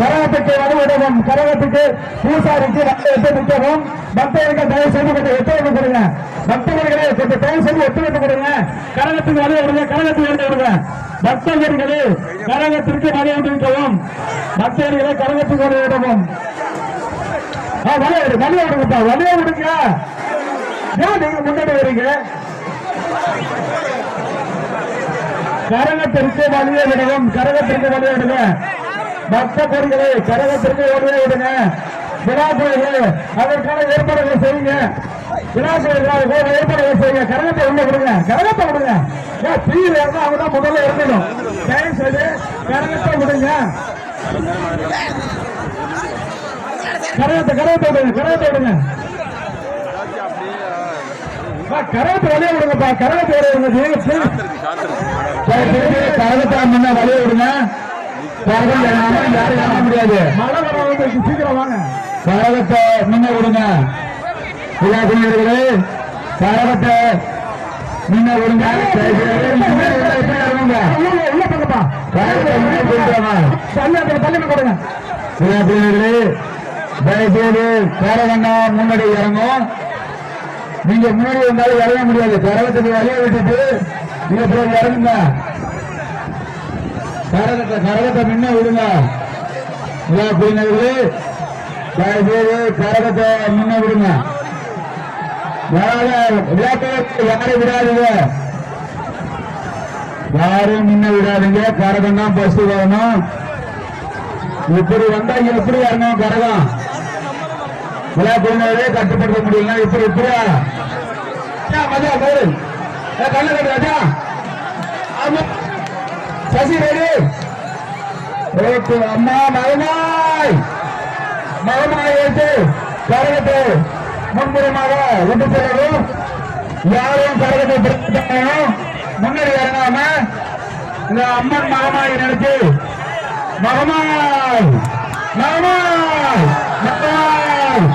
கரகத்துக்கு வலுவிடவும் கரகத்துக்கு பூசாரிக்கு வந்து நிற்கவும் பக்தர்கள் தயவு செய்து கொஞ்சம் ஒத்துழைப்பு கொடுங்க. பக்தர்களே கொஞ்சம் தயவு செய்து ஒத்துழைப்பு கொடுங்க. கரகத்துக்கு வலு விடுங்க கரகத்துக்கு வந்து விடுங்க பக்தர்களே கரகத்திற்கு வலு விடுவிக்கவும் கரகத்துக்கு வலு விடவும் ஆ, வலிய விடுங்கப்பா வலிய விடுங்க ஏன் நீங்க முன்னாடி வரீங்க? கரகத்திற்கு வழியை விடவும் கரகத்திற்கு வழியை விடுங்க. பக்த பொருள்களை கரகத்திற்கு வழியை விடுங்க. விழா கோயில்கள் அதற்கான ஏற்பாடுகளை செய்யுங்க. விழா கோயில்கள் ஏற்பாடுகள் செய்யுங்க. கரகத்தை உள்ள விடுங்க. கரகத்தை விடுங்க. ஏன் தீ இருந்தா அவங்க தான் முதல்ல இருக்கணும். தயவு செய்து கரகத்தை விடுங்க. கரகத்தை கரகத்தை விடுங்க. கரகத்தை விடுங்க. கரகத்தை வழியை விடுங்கப்பா. கரகத்தை வழியை விடுங்க. கரகத்தை முன்ன வழியை விடுங்க. முடியாது. கரகத்தை முன்ன விடுங்க கரகத்தை முன்ன விடுங்க தயவுசெய்து கரகண்ணா முன்னாடி இறங்கும். நீங்க முன்னாடி வந்தாலும் இறங்க முடியாது. கரகத்துக்கு வழியை விட்டுட்டு நீங்க இறங்குங்க. கரகத்தை கரகத்தை முன்ன விடுங்க. விழா தயவுசெய்து கரகத்தை முன்ன விடுங்க. விளையாட்டு யாரும் விடாதீங்க? யாரும் முன்ன விடாதீங்க. கரகம் தான் பஸ்ட் வரணும். இப்படி வந்தாங்க எப்படி வரணும் கரகம்? விளையாட்டு கட்டுப்படுத்த முடியல இப்படி இப்படியா மஜா போடு. ஏ, கண்ணு கட்டு ராஜா ஆமா. சசி ரெடி. அம்மா மகனாய் மகனாய் எடுத்து கரகத்தை முன்புறமாக விட்டு செல்லவும். யாரும் கரகத்தை முன்னாடி வரலாம இந்த அம்மன் மகமாய் நினைச்சு மகமாய் மகமாய் மகமாய்.